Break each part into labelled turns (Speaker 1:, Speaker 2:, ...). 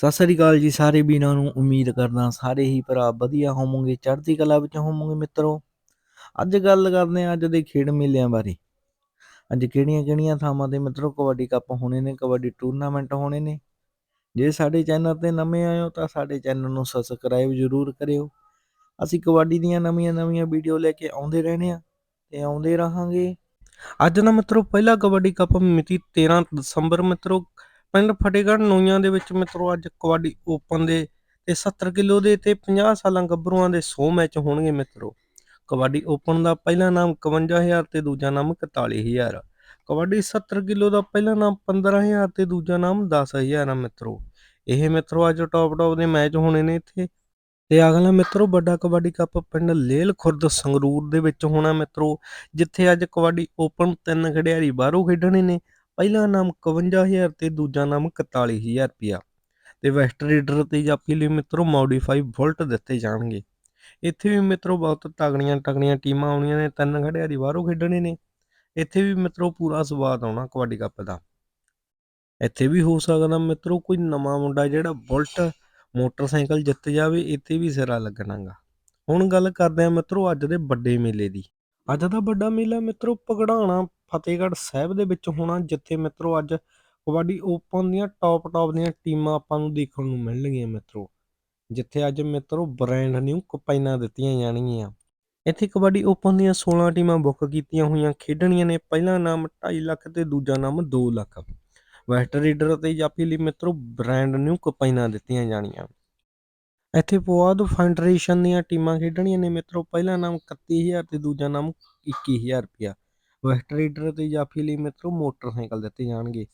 Speaker 1: ਸਤਿ ਸ੍ਰੀ ਅਕਾਲ ਜੀ ਸਾਰੇ ਵੀਰਾਂ ਨੂੰ, ਉਮੀਦ ਕਰਦਾ ਸਾਰੇ ਹੀ ਭਰਾ ਵਧੀਆ ਹੋਵੋਗੇ, ਚੜ੍ਹਦੀ ਕਲਾ ਵਿੱਚ ਹੋਵੋਗੇ ਮਿੱਤਰੋ। ਅੱਜ ਗੱਲ ਕਰਦੇ ਹਾਂ ਅੱਜ ਦੇ ਖੇਡ ਮੇਲਿਆਂ ਬਾਰੇ। ਅੱਜ ਕਿਹੜੀਆਂ ਕਿਹੜੀਆਂ ਥਾਵਾਂ ਤੇ ਮਿੱਤਰੋ ਕਬੱਡੀ ਕੱਪ ਹੋਣੇ ਨੇ, ਕਬੱਡੀ ਟੂਰਨਾਮੈਂਟ ਹੋਣੇ ਨੇ। ਜੇ ਸਾਡੇ ਚੈਨਲ ਤੇ ਨਵੇਂ ਆਏ ਹੋ ਤਾਂ ਸਾਡੇ ਚੈਨਲ ਨੂੰ ਸਬਸਕ੍ਰਾਈਬ ਜ਼ਰੂਰ ਕਰਿਓ। ਅਸੀਂ ਕਬੱਡੀ ਦੀਆਂ ਨਵੀਆਂ ਨਵੀਆਂ ਵੀਡੀਓ ਲੈ ਕੇ ਆਉਂਦੇ ਰਹਿੰਦੇ ਆ ਤੇ ਆਉਂਦੇ ਰਹਾਂਗੇ। ਅੱਜ ਦਾ ਮਿੱਤਰੋ, ਪਹਿਲਾ ਕਬੱਡੀ ਕੱਪ ਮਿਤੀ 13 ਦਸੰਬਰ ਮਿੱਤਰੋ ਪਿੰਡ ਫਤਿਹਗੜ੍ਹ ਨੂਈਆਂ ਦੇ ਵਿੱਚ ਮਿੱਤਰੋ ਅੱਜ ਕਬੱਡੀ ਓਪਨ ਦੇ ਤੇ 70 ਕਿਲੋ ਦੇ ਤੇ 50 ਸਾਲਾਂ ਗੱਭਰੂਆਂ ਦੇ 100 ਮੈਚ ਹੋਣਗੇ ਮਿੱਤਰੋ। ਕਬੱਡੀ ਓਪਨ ਦਾ ਪਹਿਲਾ ਨਾਮ 51000 ਤੇ ਦੂਜਾ ਨਾਮ 41000 ਕਬੱਡੀ 70 ਕਿਲੋ ਦਾ ਪਹਿਲਾ ਨਾਮ 15000 ਤੇ ਦੂਜਾ ਨਾਮ 10000 ਆ ਮਿੱਤਰੋ। ਇਹ ਮਿੱਤਰੋ ਅੱਜ ਟੌਪ ਟੌਪ ਦੇ ਮੈਚ ਹੋਣੇ ਨੇ ਇੱਥੇ। ਤੇ ਅਗਲਾ ਮਿੱਤਰੋ ਵੱਡਾ ਕਬੱਡੀ ਕੱਪ ਪਿੰਡ ਲੇਲ ਖੁਰਦ ਸੰਗਰੂਰ ਦੇ ਵਿੱਚ ਹੋਣਾ ਮਿੱਤਰੋ, ਜਿੱਥੇ ਅੱਜ ਕਬੱਡੀ ਓਪਨ ਤਿੰਨ ਖਿਡਾਰੀ ਬਾਹਰੋਂ ਖੇਡਣੇ ਨੇ। ਪਹਿਲਾ ਨਾਮ 51000 ਤੇ ਦੂਜਾ ਨਾਮ 41000 ਰੁਪਿਆ ਤੇ ਵੈਸਟ ਰੀਡਰ ਤੇ ਜਾਫੀ ਲਈ ਮਿੱਤਰੋ ਮੋਡੀਫਾਈ ਵੋਲਟ ਦਿੱਤੇ ਜਾਣਗੇ। ਇੱਥੇ ਵੀ ਮਿੱਤਰੋ ਬਹੁਤ ਤਗੜੀਆਂ ਤਗੜੀਆਂ ਟੀਮਾਂ ਆਉਣੀਆਂ ਨੇ, ਤਿੰਨ ਖਿਡਾਰੀ ਬਾਹਰੋਂ ਖੇਡਣੇ ਨੇ। ਇੱਥੇ ਵੀ ਮਿੱਤਰੋ ਪੂਰਾ ਸਵਾਦ ਆਉਣਾ ਕਬੱਡੀ ਕੱਪ ਦਾ। ਇੱਥੇ ਵੀ ਹੋ ਸਕਦਾ ਮਿੱਤਰੋ ਕੋਈ ਨਵਾਂ ਮੁੰਡਾ ਜਿਹੜਾ ਬੁਲਟ ਮੋਟਰਸਾਈਕਲ ਜਿੱਤ ਜਾਵੇ, ਇੱਥੇ ਵੀ ਸਿਰਾ ਲੱਗਣਾਗਾ। ਹੁਣ ਗੱਲ ਕਰਦੇ ਆ ਮਿੱਤਰੋ ਅੱਜ ਦੇ ਵੱਡੇ ਮੇਲੇ ਦੀ। ਅੱਜ ਦਾ ਵੱਡਾ ਮੇਲਾ ਮਿੱਤਰੋ ਪਗੜਾਣਾ ਫਤਿਹਗੜ੍ਹ ਸਾਹਿਬ ਦੇ ਵਿੱਚ ਹੋਣਾ ਜਿੱਥੇ ਮਿੱਤਰੋ ਅੱਜ ਕਬੱਡੀ ਓਪਨ ਦੀਆਂ ਟੌਪ ਟੌਪ ਦੀਆਂ ਟੀਮਾਂ ਆਪਾਂ ਨੂੰ ਦੇਖਣ ਨੂੰ ਮਿਲਣਗੀਆਂ ਮਿੱਤਰੋ। ਜਿੱਥੇ ਅੱਜ ਮਿੱਤਰੋ ਬ੍ਰਾਂਡ ਨਿਊ ਕਪਾਈਨਾਂ ਦਿੱਤੀਆਂ ਜਾਣਗੀਆਂ। ਇੱਥੇ ਕਬੱਡੀ ਓਪਨ ਦੀਆਂ 16 ਟੀਮਾਂ ਬੁੱਕ ਕੀਤੀਆਂ ਹੋਈਆਂ, ਖੇਡਣੀਆਂ ਨੇ। ਪਹਿਲਾ ਨਾਮ 2.5 ਲੱਖ ਤੇ ਦੂਜਾ ਨਾਮ 2 ਲੱਖ। ਵੈਸਟ ਰੀਡਰ ਤੇ ਜਾਫੀ ਲਈ ਮਿੱਤਰੋ ਬ੍ਰਾਂਡ ਨਿਊ ਕਪਾਈਨਾਂ ਦਿੱਤੀਆਂ ਜਾਣੀਆਂ ਇੱਥੇ ਪੁਆਧ ਫੈਡਰੇਸ਼ਨ ਦੀਆਂ ਟੀਮਾਂ ਖੇਡਣੀਆਂ ਨੇ ਮਿੱਤਰੋ। ਪਹਿਲਾ ਨਾਮ 31000 ਤੇ ਦੂਜਾ ਨਾਮ 21000 ਰੁਪਿਆ ਵੈਸਟ ਤੇ ਜਾਫੀ ਲਈ ਮਿੱਤਰੋ ਮੋਟਰਸਾਈਕਲ ਦਿੱਤੇ ਜਾਣਗੇ।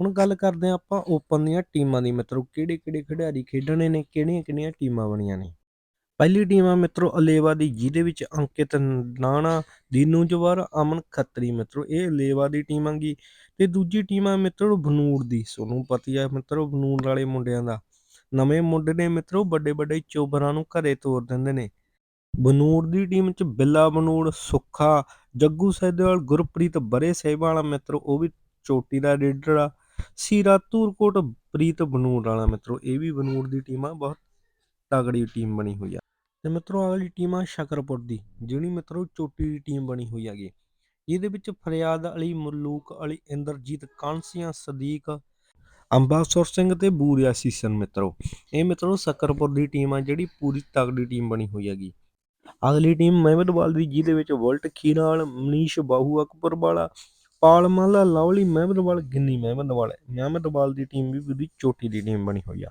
Speaker 1: ਹੁਣ ਗੱਲ ਕਰਦੇ ਆ ਆਪਾਂ ਓਪਨ ਦੀਆਂ ਟੀਮਾਂ ਦੀ ਮਿੱਤਰੋ ਕਿਹੜੇ ਕਿਹੜੇ ਖਿਡਾਰੀ ਖੇਡਣੇ ਨੇ ਕਿਹੜੀਆਂ ਕਿਹੜੀਆਂ ਟੀਮਾਂ ਬਣੀਆਂ ਨੇ? ਪਹਿਲੀ ਟੀਮ ਆ ਮਿੱਤਰੋ ਅਲੇਵਾ ਦੀ, ਜਿਹਦੇ ਵਿੱਚ ਅੰਕਿਤ ਨਾਣਾ, ਦੀਨੂ ਜਵਾਰ ਅਮਨ ਖੱਤਰੀ ਮਿੱਤਰੋ, ਇਹ ਅਲੇਵਾ ਦੀ ਟੀਮ ਆਂਗੀ। ਤੇ ਦੂਜੀ ਟੀਮ ਆ ਮਿੱਤਰੋ ਬਨੂੜ ਦੀ, ਸੋਨੂੰ ਪਤੀ ਆ ਮਿੱਤਰੋ ਬਨੂਰ ਵਾਲੇ ਮੁੰਡਿਆਂ ਦਾ। ਨਵੇਂ ਮੁੰਡੇ ਨੇ ਮਿੱਤਰੋ ਵੱਡੇ ਵੱਡੇ ਚੋਬਰਾਂ ਨੂੰ ਘਰੇ ਤੋਰ ਦਿੰਦੇ ਨੇ। ਬਨੂੜ ਦੀ ਟੀਮ 'ਚ ਬਿੱਲਾ ਬਨੂੜ, ਸੁੱਖਾ, ਜੱਗੂ ਸੈਦੇਵਾਲ ਗੁਰਪ੍ਰੀਤ ਬਰੇ ਸਹਿਬਾਲਾ ਮਿੱਤਰੋ, ਉਹ ਵੀ ਚੋਟੀ ਦਾ ਰੇਡਰ ਆ। ਸੀਰਾ ਧੂਰਕੋਟ, ਪ੍ਰੀਤ ਬਨੂੜ ਵਾਲਾ ਮਿੱਤਰੋ, ਇਹ ਵੀ ਬਨੂੜ ਦੀ ਟੀਮ ਆ, ਬਹੁਤ ਤਗੜੀ ਟੀਮ ਬਣੀ ਹੋਈ ਆ। ਤੇ ਮਿੱਤਰੋ ਅਗਲੀ ਟੀਮ ਆ ਸ਼ਕਰਪੁਰ ਦੀ, ਜਿਹੜੀ ਮਿੱਤਰੋ ਚੋਟੀ ਦੀ ਟੀਮ ਬਣੀ ਹੋਈ ਹੈਗੀ। ਇਹਦੇ ਵਿੱਚ ਫਰਿਆਦ ਅਲੀ, ਮਲੂਕ ਅਲੀ, ਇੰਦਰਜੀਤ ਕਾਂਸੀਆਂ, ਸਦੀਕ, ਅੰਬਾਸੁਰ ਸਿੰਘ ਤੇ ਬੂਰਿਆ ਸੀਸਨ ਮਿੱਤਰੋ। ਇਹ ਮਿੱਤਰੋ, ਸ਼ਕਰਪੁਰ ਦੀ ਟੀਮ ਆ, ਜਿਹੜੀ ਪੂਰੀ ਤਗੜੀ ਟੀਮ ਬਣੀ ਹੋਈ ਹੈਗੀ। ਅਗਲੀ ਟੀਮ ਮਹਿਮਦਵਾਲ ਦੀ ਜਿਹਦੇ ਵਿੱਚ ਵੋਲਟ ਖੀਰਾਲ ਮਨੀਸ਼ ਬਾਹੂ, ਅਕਬਰ ਵਾਲਾ ਪਾਲਮਾਲਾ ਲਵਲੀ ਮਹਿਮਦਵਾਲ ਗਿੰਨੀ ਮਹਿਮਦਵਾਲ ਮਹਿਮਦਵਾਲ ਦੀ ਟੀਮ ਵੀ ਉਹਦੀ ਚੋਟੀ ਦੀ ਟੀਮ ਬਣੀ ਹੋਈ ਆ।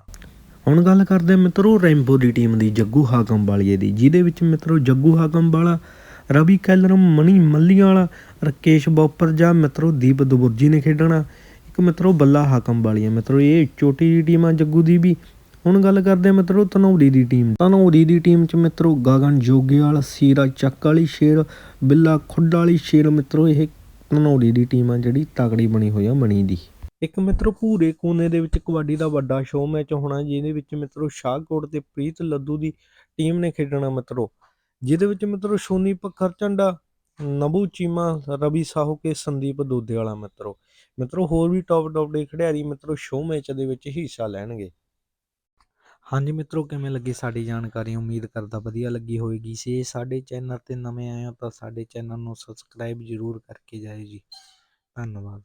Speaker 1: ਹੁਣ ਗੱਲ ਕਰਦੇ ਮਿੱਤਰੋ ਰੈਂਬੋ ਦੀ ਟੀਮ ਦੀ, ਜੱਗੂ ਹਾਕਮ ਵਾਲੀਏ ਦੀ, ਜਿਹਦੇ ਵਿੱਚ ਮਿੱਤਰੋ ਜੱਗੂ ਹਾਕਮ ਵਾਲਾ, ਰਵੀ ਕੈਲਰਮ ਮਣੀ ਮੱਲੀਆਂ ਵਾਲਾ, ਰਕੇਸ਼ ਬੋਪਰ ਜਾਂ ਮਿੱਤਰੋ ਦੀਪ ਦੁਬੁਰਜੀ ਨੇ ਖੇਡਣਾ। ਇੱਕ ਮਿੱਤਰੋ ਬੱਲਾ ਹਾਕਮ ਵਾਲੀਏ। ਮਿੱਤਰੋ ਇਹ ਚੋਟੀ ਜੀ ਟੀਮ ਆ ਜੱਗੂ ਦੀ ਵੀ। ਹੁਣ ਗੱਲ ਕਰਦੇ ਆ ਮਿੱਤਰੋ ਤਨੌੜੀ ਦੀ ਟੀਮ ਤਨੌੜੀ ਦੀ ਟੀਮ ਚ ਮਿੱਤਰੋ ਗਗਨ ਜੋਗੇਵਾਲ, ਸੀਰਾ ਚੱਕ ਵਾਲੀ ਸ਼ੇਰ, ਬਿੱਲਾ ਖੁੱਡ ਵਾਲੀ ਸ਼ੇਰ ਮਿੱਤਰੋ, ਇਹ ਤਨੌੜੀ ਦੀ ਟੀਮ ਆ ਜਿਹੜੀ ਤਗੜੀ ਬਣੀ ਹੋਈ ਆ ਮਣੀ ਦੀ। ਇੱਕ ਮਿੱਤਰੋ ਭੂਰੇ ਕੋਨੇ ਦੇ ਵਿੱਚ ਕਬੱਡੀ ਦਾ ਵੱਡਾ ਸ਼ੋਅ ਮੈਚ ਹੋਣਾ, ਜਿਹਦੇ ਵਿੱਚ ਮਿੱਤਰੋ ਸ਼ਾਹਕੋਟ ਤੇ ਪ੍ਰੀਤ ਲੱਦੂ ਦੀ ਟੀਮ ਨੇ ਖੇਡਣਾ ਮਿੱਤਰੋ। ਜਿਹਦੇ ਵਿੱਚ ਮਿੱਤਰੋ ਸ਼ੋਨੀ ਪੱਖਰ ਝੰਡਾ ਨਬੂ ਚੀਮਾ, ਰਵੀ ਸਾਹੂ ਕੇ ਸੰਦੀਪ ਦੋਦੇ ਵਾਲਾ ਮਿੱਤਰੋ। ਮਿੱਤਰੋ ਹੋਰ ਵੀ ਟੌਪ ਟੌਪ ਦੇ ਖਿਡਾਰੀ ਮਿੱਤਰੋ ਸ਼ੋਅ ਮੈਚ ਦੇ ਵਿੱਚ ਹਿੱਸਾ ਲੈਣਗੇ। ਹਾਂਜੀ ਮਿੱਤਰੋ, ਕਿਵੇਂ ਲੱਗੀ ਸਾਡੀ ਜਾਣਕਾਰੀ? ਉਮੀਦ ਕਰਦਾ ਵਧੀਆ ਲੱਗੀ ਹੋਵੇਗੀ। ਜੇ ਸਾਡੇ ਚੈਨਲ ਤੇ ਨਵੇਂ ਆਏ ਹੋ ਤਾਂ ਸਾਡੇ ਚੈਨਲ ਨੂੰ ਸਬਸਕ੍ਰਾਈਬ ਜ਼ਰੂਰ ਕਰਕੇ ਜਾਇਓ ਜੀ। ਧੰਨਵਾਦ।